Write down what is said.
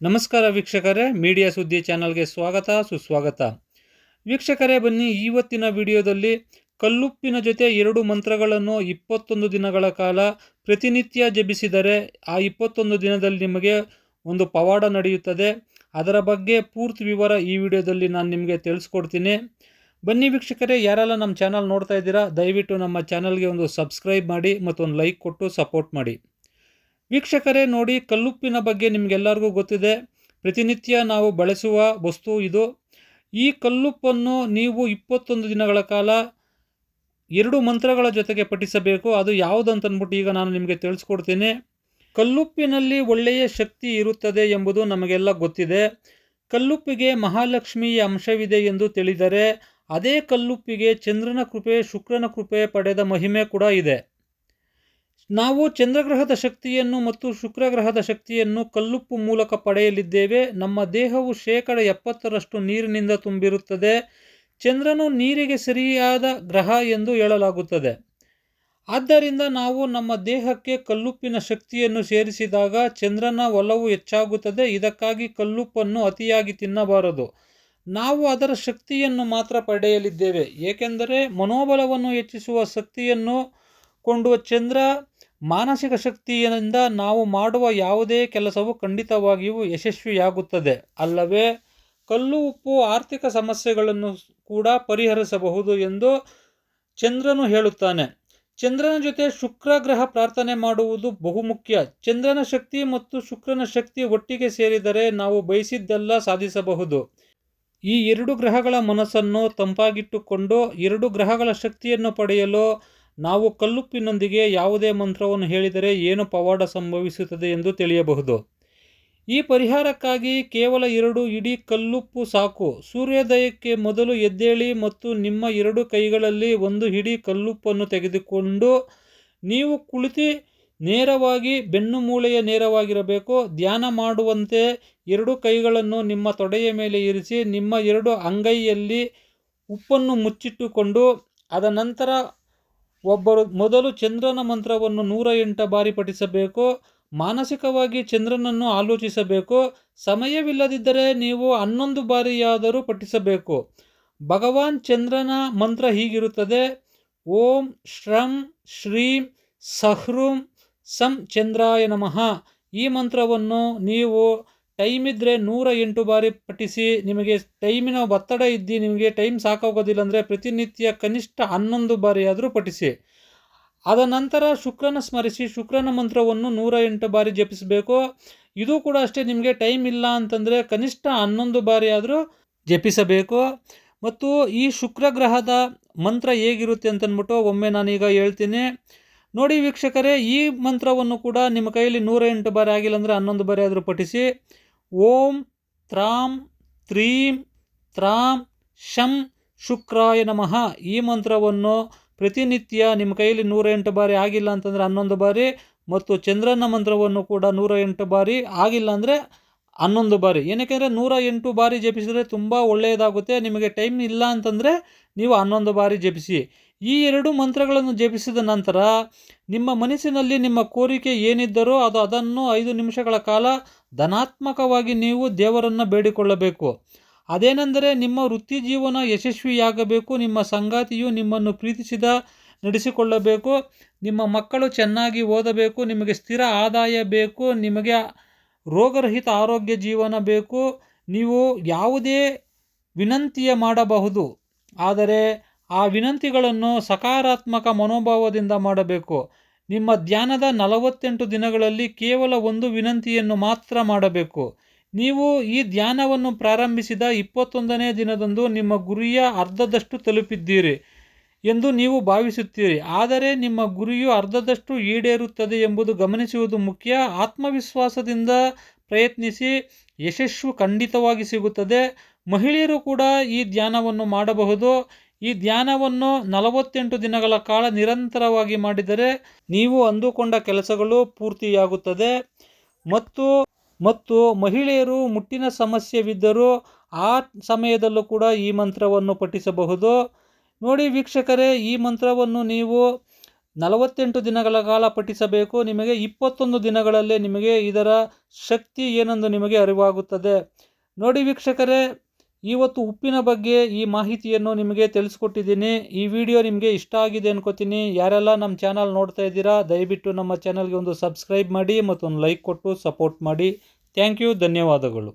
ನಮಸ್ಕಾರ ವೀಕ್ಷಕರೇ, ಮೀಡಿಯಾ ಸುದ್ದಿ ಚಾನಲ್ಗೆ ಸ್ವಾಗತ, ಸುಸ್ವಾಗತ. ವೀಕ್ಷಕರೇ, ಬನ್ನಿ, ಇವತ್ತಿನ ವಿಡಿಯೋದಲ್ಲಿ ಕಲ್ಲುಪ್ಪಿನ ಜೊತೆ ಎರಡು ಮಂತ್ರಗಳನ್ನು ಇಪ್ಪತ್ತೊಂದು ದಿನಗಳ ಕಾಲ ಪ್ರತಿನಿತ್ಯ ಜಪಿಸಿದರೆ ಆ ಇಪ್ಪತ್ತೊಂದು ದಿನದಲ್ಲಿ ನಿಮಗೆ ಒಂದು ಪವಾಡ ನಡೆಯುತ್ತದೆ. ಅದರ ಬಗ್ಗೆ ಪೂರ್ತಿ ವಿವರ ಈ ವಿಡಿಯೋದಲ್ಲಿ ನಾನು ನಿಮಗೆ ತಿಳಿಸ್ಕೊಡ್ತೀನಿ. ಬನ್ನಿ ವೀಕ್ಷಕರೇ, ಯಾರೆಲ್ಲ ನಮ್ಮ ಚಾನಲ್ ನೋಡ್ತಾ ಇದ್ದೀರಾ, ದಯವಿಟ್ಟು ನಮ್ಮ ಚಾನಲ್ಗೆ ಒಂದು ಸಬ್ಸ್ಕ್ರೈಬ್ ಮಾಡಿ ಮತ್ತು ಒಂದು ಲೈಕ್ ಕೊಟ್ಟು ಸಪೋರ್ಟ್ ಮಾಡಿ. ವೀಕ್ಷಕರೇ ನೋಡಿ, ಕಲ್ಲುಪ್ಪಿನ ಬಗ್ಗೆ ನಿಮಗೆಲ್ಲರಿಗೂ ಗೊತ್ತಿದೆ. ಪ್ರತಿನಿತ್ಯ ನಾವು ಬಳಸುವ ವಸ್ತು ಇದು. ಈ ಕಲ್ಲುಪ್ಪನ್ನು ನೀವು ಇಪ್ಪತ್ತೊಂದು ದಿನಗಳ ಕಾಲ ಎರಡು ಮಂತ್ರಗಳ ಜೊತೆಗೆ ಪಠಿಸಬೇಕು. ಅದು ಯಾವುದಂತಂದ್ಬಿಟ್ಟು ಈಗ ನಾನು ನಿಮಗೆ ತಿಳಿಸ್ಕೊಡ್ತೀನಿ. ಕಲ್ಲುಪ್ಪಿನಲ್ಲಿ ಒಳ್ಳೆಯ ಶಕ್ತಿ ಇರುತ್ತದೆ ಎಂಬುದು ನಮಗೆಲ್ಲ ಗೊತ್ತಿದೆ. ಕಲ್ಲುಪ್ಪಿಗೆ ಮಹಾಲಕ್ಷ್ಮಿಯ ಅಂಶವಿದೆ ಎಂದು ತಿಳಿದರೆ, ಅದೇ ಕಲ್ಲುಪ್ಪಿಗೆ ಚಂದ್ರನ ಕೃಪೆ, ಶುಕ್ರನ ಕೃಪೆ ಪಡೆದ ಮಹಿಮೆ ಕೂಡ ಇದೆ. ನಾವು ಚಂದ್ರಗ್ರಹದ ಶಕ್ತಿಯನ್ನು ಮತ್ತು ಶುಕ್ರಗ್ರಹದ ಶಕ್ತಿಯನ್ನು ಕಲ್ಲುಪ್ಪು ಮೂಲಕ ಪಡೆಯಲಿದ್ದೇವೆ. ನಮ್ಮ ದೇಹವು ಶೇಕಡ ಎಪ್ಪತ್ತರಷ್ಟು ನೀರಿನಿಂದ ತುಂಬಿರುತ್ತದೆ. ಚಂದ್ರನು ನೀರಿಗೆ ಸರಿಯಾದ ಗ್ರಹ ಎಂದು ಹೇಳಲಾಗುತ್ತದೆ. ಆದ್ದರಿಂದ ನಾವು ನಮ್ಮ ದೇಹಕ್ಕೆ ಕಲ್ಲುಪ್ಪಿನ ಶಕ್ತಿಯನ್ನು ಸೇರಿಸಿದಾಗ ಚಂದ್ರನ ಒಲವು ಹೆಚ್ಚಾಗುತ್ತದೆ. ಇದಕ್ಕಾಗಿ ಕಲ್ಲುಪ್ಪನ್ನು ಅತಿಯಾಗಿ ತಿನ್ನಬಾರದು. ನಾವು ಅದರ ಶಕ್ತಿಯನ್ನು ಮಾತ್ರ ಪಡೆಯಲಿದ್ದೇವೆ. ಏಕೆಂದರೆ ಮನೋಬಲವನ್ನು ಹೆಚ್ಚಿಸುವ ಶಕ್ತಿಯನ್ನು ಕೊಂಡುವ ಚಂದ್ರ ಮಾನಸಿಕ ಶಕ್ತಿಯಿಂದ ನಾವು ಮಾಡುವ ಯಾವುದೇ ಕೆಲಸವು ಖಂಡಿತವಾಗಿಯೂ ಯಶಸ್ವಿಯಾಗುತ್ತದೆ. ಅಲ್ಲವೇ, ಕಲ್ಲು, ಉಪ್ಪು, ಆರ್ಥಿಕ ಸಮಸ್ಯೆಗಳನ್ನು ಕೂಡ ಪರಿಹರಿಸಬಹುದು ಎಂದು ಚಂದ್ರನು ಹೇಳುತ್ತಾನೆ. ಚಂದ್ರನ ಜೊತೆ ಶುಕ್ರ ಗ್ರಹ ಪ್ರಾರ್ಥನೆ ಮಾಡುವುದು ಬಹುಮುಖ್ಯ ಚಂದ್ರನ ಶಕ್ತಿ ಮತ್ತು ಶುಕ್ರನ ಶಕ್ತಿ ಒಟ್ಟಿಗೆ ಸೇರಿದರೆ ನಾವು ಬಯಸಿದ್ದೆಲ್ಲ ಸಾಧಿಸಬಹುದು. ಈ ಎರಡು ಗ್ರಹಗಳ ಮನಸ್ಸನ್ನು ತಂಪಾಗಿಟ್ಟುಕೊಂಡು ಎರಡು ಗ್ರಹಗಳ ಶಕ್ತಿಯನ್ನು ಪಡೆಯಲು ನಾವು ಕಲ್ಲುಪ್ಪಿನೊಂದಿಗೆ ಯಾವುದೇ ಮಂತ್ರವನ್ನು ಹೇಳಿದರೆ ಏನು ಪವಾಡ ಸಂಭವಿಸುತ್ತದೆ ಎಂದು ತಿಳಿಯಬಹುದು. ಈ ಪರಿಹಾರಕ್ಕಾಗಿ ಕೇವಲ ಎರಡು ಇಡೀ ಕಲ್ಲುಪ್ಪು ಸಾಕು. ಸೂರ್ಯೋದಯಕ್ಕೆ ಮೊದಲು ಎದ್ದೇಳಿ ಮತ್ತು ನಿಮ್ಮ ಎರಡು ಕೈಗಳಲ್ಲಿ ಒಂದು ಹಿಡಿ ಕಲ್ಲುಪ್ಪನ್ನು ತೆಗೆದುಕೊಂಡು ನೀವು ಕುಳಿತು ನೇರವಾಗಿ ಬೆನ್ನು ಮೂಳೆಯ ನೇರವಾಗಿರಬೇಕು. ಧ್ಯಾನ ಮಾಡುವಂತೆ ಎರಡು ಕೈಗಳನ್ನು ನಿಮ್ಮ ತೊಡೆಯ ಮೇಲೆ ಇರಿಸಿ ನಿಮ್ಮ ಎರಡು ಅಂಗೈಯಲ್ಲಿ ಉಪ್ಪನ್ನು ಮುಚ್ಚಿಟ್ಟುಕೊಂಡು ಅದ ನಂತರ ಒಬ್ಬರು ಮೊದಲು ಚಂದ್ರನ ಮಂತ್ರವನ್ನು ನೂರ ಎಂಟು ಬಾರಿ ಪಠಿಸಬೇಕು, ಮಾನಸಿಕವಾಗಿ ಚಂದ್ರನನ್ನು ಆಲೋಚಿಸಬೇಕು, ಸಮಯವಿಲ್ಲದಿದ್ದರೆ ನೀವು ಹನ್ನೊಂದು ಬಾರಿಯಾದರೂ ಪಠಿಸಬೇಕು. ಭಗವಾನ್ ಚಂದ್ರನ ಮಂತ್ರ ಹೀಗಿರುತ್ತದೆ, ಓಂ ಶ್ರಂ ಶ್ರೀಂ ಸಹ್ರೂಂ ಸಂ ಚಂದ್ರಾಯ ನಮಃ. ಈ ಮಂತ್ರವನ್ನು ನೀವು ಟೈಮ್ ಇದ್ದರೆ ನೂರ ಎಂಟು ಬಾರಿ ಪಠಿಸಿ, ನಿಮಗೆ ಟೈಮಿನ ಒತ್ತಡ ಇದ್ದು, ನಿಮಗೆ ಟೈಮ್ ಸಾಕಾಗೋದಿಲ್ಲ ಅಂದರೆ ಪ್ರತಿನಿತ್ಯ ಕನಿಷ್ಠ ಹನ್ನೊಂದು ಬಾರಿ ಆದರೂ ಪಠಿಸಿ. ಅದ ನಂತರ ಶುಕ್ರನ ಸ್ಮರಿಸಿ, ಶುಕ್ರನ ಮಂತ್ರವನ್ನು ನೂರ ಎಂಟು ಬಾರಿ ಜಪಿಸಬೇಕು. ಇದು ಕೂಡ ಅಷ್ಟೇ, ನಿಮಗೆ ಟೈಮ್ ಇಲ್ಲ ಅಂತಂದರೆ ಕನಿಷ್ಠ ಹನ್ನೊಂದು ಬಾರಿ ಆದರೂ ಜಪಿಸಬೇಕು. ಮತ್ತು ಈ ಶುಕ್ರ ಗ್ರಹದ ಮಂತ್ರ ಹೇಗಿರುತ್ತೆ ಅಂತಂದ್ಬಿಟ್ಟು ಒಮ್ಮೆ ನಾನೀಗ ಹೇಳ್ತೀನಿ. ನೋಡಿ ವೀಕ್ಷಕರೇ, ಈ ಮಂತ್ರವನ್ನು ಕೂಡ ನಿಮ್ಮ ಕೈಯಲ್ಲಿ ನೂರ ಎಂಟು ಬಾರಿ ಆಗಿಲ್ಲ ಅಂದರೆ ಹನ್ನೊಂದು ಬಾರಿ ಆದರೂ ಪಠಿಸಿ. ಓಂ ತ್ರಾಂ ತ್ರೀಂ ತ್ರಾಂ ಶಂ ಶುಕ್ರಾಯ ನಮಃ. ಈ ಮಂತ್ರವನ್ನು ಪ್ರತಿನಿತ್ಯ ನಿಮ್ಮ ಕೈಯಲ್ಲಿ ನೂರ ಎಂಟು ಬಾರಿ ಆಗಿಲ್ಲ ಅಂತಂದರೆ ಹನ್ನೊಂದು ಬಾರಿ, ಮತ್ತು ಚಂದ್ರನ ಮಂತ್ರವನ್ನು ಕೂಡ ನೂರ ಎಂಟು ಬಾರಿ ಆಗಿಲ್ಲ ಅಂದರೆ ಹನ್ನೊಂದು ಬಾರಿ. ಏನಕ್ಕೆಂದರೆ ನೂರ ಎಂಟು ಬಾರಿ ಜಪಿಸಿದರೆ ತುಂಬ ಒಳ್ಳೆಯದಾಗುತ್ತೆ, ನಿಮಗೆ ಟೈಮ್ ಇಲ್ಲ ಅಂತಂದರೆ ನೀವು ಹನ್ನೊಂದು ಬಾರಿ ಜಪಿಸಿ. ಈ ಎರಡು ಮಂತ್ರಗಳನ್ನು ಜಪಿಸಿದ ನಂತರ ನಿಮ್ಮ ಮನಸ್ಸಿನಲ್ಲಿ ನಿಮ್ಮ ಕೋರಿಕೆ ಏನಿದ್ದರೂ ಅದು ಅದನ್ನು ಐದು ನಿಮಿಷಗಳ ಕಾಲ ಧನಾತ್ಮಕವಾಗಿ ನೀವು ದೇವರನ್ನು ಬೇಡಿಕೊಳ್ಳಬೇಕು. ಅದೇನೆಂದರೆ ನಿಮ್ಮ ವೃತ್ತಿ ಜೀವನ ಯಶಸ್ವಿಯಾಗಬೇಕು, ನಿಮ್ಮ ಸಂಗಾತಿಯು ನಿಮ್ಮನ್ನು ಪ್ರೀತಿಸಿದ ನಡೆಸಿಕೊಳ್ಳಬೇಕು, ನಿಮ್ಮ ಮಕ್ಕಳು ಚೆನ್ನಾಗಿ ಓದಬೇಕು, ನಿಮಗೆ ಸ್ಥಿರ ಆದಾಯ ಬೇಕು, ನಿಮಗೆ ರೋಗರಹಿತ ಆರೋಗ್ಯ ಜೀವನ ಬೇಕು, ನೀವು ಯಾವುದೇ ವಿನಂತಿಯ ಮಾಡಬಹುದು, ಆದರೆ ಆ ವಿನಂತಿಗಳನ್ನು ಸಕಾರಾತ್ಮಕ ಮನೋಭಾವದಿಂದ ಮಾಡಬೇಕು. ನಿಮ್ಮ ಧ್ಯಾನದ ನಲವತ್ತೆಂಟು ದಿನಗಳಲ್ಲಿ ಕೇವಲ ಒಂದು ವಿನಂತಿಯನ್ನು ಮಾತ್ರ ಮಾಡಬೇಕು. ನೀವು ಈ ಧ್ಯಾನವನ್ನು ಪ್ರಾರಂಭಿಸಿದ ಇಪ್ಪತ್ತೊಂದನೇ ದಿನದಂದು ನಿಮ್ಮ ಗುರಿಯ ಅರ್ಧದಷ್ಟು ತಲುಪಿದ್ದೀರಿ ಎಂದು ನೀವು ಭಾವಿಸುತ್ತೀರಿ. ಆದರೆ ನಿಮ್ಮ ಗುರಿಯು ಅರ್ಧದಷ್ಟು ಈಡೇರುತ್ತದೆ ಎಂಬುದು ಗಮನಿಸುವುದು ಮುಖ್ಯ. ಆತ್ಮವಿಶ್ವಾಸದಿಂದ ಪ್ರಯತ್ನಿಸಿ ಯಶಸ್ಸು ಖಂಡಿತವಾಗಿ ಸಿಗುತ್ತದೆ. ಮಹಿಳೆಯರು ಕೂಡ ಈ ಧ್ಯಾನವನ್ನು ಮಾಡಬಹುದು. ಈ ಧ್ಯಾನವನ್ನು ನಲವತ್ತೆಂಟು ದಿನಗಳ ಕಾಲ ನಿರಂತರವಾಗಿ ಮಾಡಿದರೆ ನೀವು ಅಂದುಕೊಂಡ ಕೆಲಸಗಳು ಪೂರ್ತಿಯಾಗುತ್ತದೆ. ಮತ್ತು ಮತ್ತು ಮಹಿಳೆಯರು ಮುಟ್ಟಿನ ಸಮಸ್ಯೆವಿದ್ದರೂ ಆ ಸಮಯದಲ್ಲೂ ಕೂಡ ಈ ಮಂತ್ರವನ್ನು ಪಠಿಸಬಹುದು. ನೋಡಿ ವೀಕ್ಷಕರೇ, ಈ ಮಂತ್ರವನ್ನು ನೀವು ನಲವತ್ತೆಂಟು ದಿನಗಳ ಕಾಲ ಪಠಿಸಬೇಕು. ನಿಮಗೆ ಇಪ್ಪತ್ತೊಂದು ದಿನಗಳಲ್ಲೇ ನಿಮಗೆ ಇದರ ಶಕ್ತಿ ಏನೆಂದು ನಿಮಗೆ ಅರಿವಾಗುತ್ತದೆ. ನೋಡಿ ವೀಕ್ಷಕರೇ ಇವತ್ತು ಉಪ್ಪಿನ ಬಗ್ಗೆ ಈ ಮಾಹಿತಿಯನ್ನು ನಿಮಗೆ ತಿಳಿಸ್ಕೊಟ್ಟಿದ್ದೀನಿ. ಈ ವಿಡಿಯೋ ನಿಮಗೆ ಇಷ್ಟ ಆಗಿದೆ ಅನ್ಕೋತೀನಿ. ಯಾರೆಲ್ಲ ನಮ್ಮ ಚಾನಲ್ ನೋಡ್ತಾ ಇದ್ದೀರಾ, ದಯವಿಟ್ಟು ನಮ್ಮ ಚಾನಲ್ಗೆ ಒಂದು ಸಬ್ಸ್ಕ್ರೈಬ್ ಮಾಡಿ ಮತ್ತೊಂದು ಲೈಕ್ ಕೊಟ್ಟು ಸಪೋರ್ಟ್ ಮಾಡಿ. ಥ್ಯಾಂಕ್ ಯು, ಧನ್ಯವಾದಗಳು.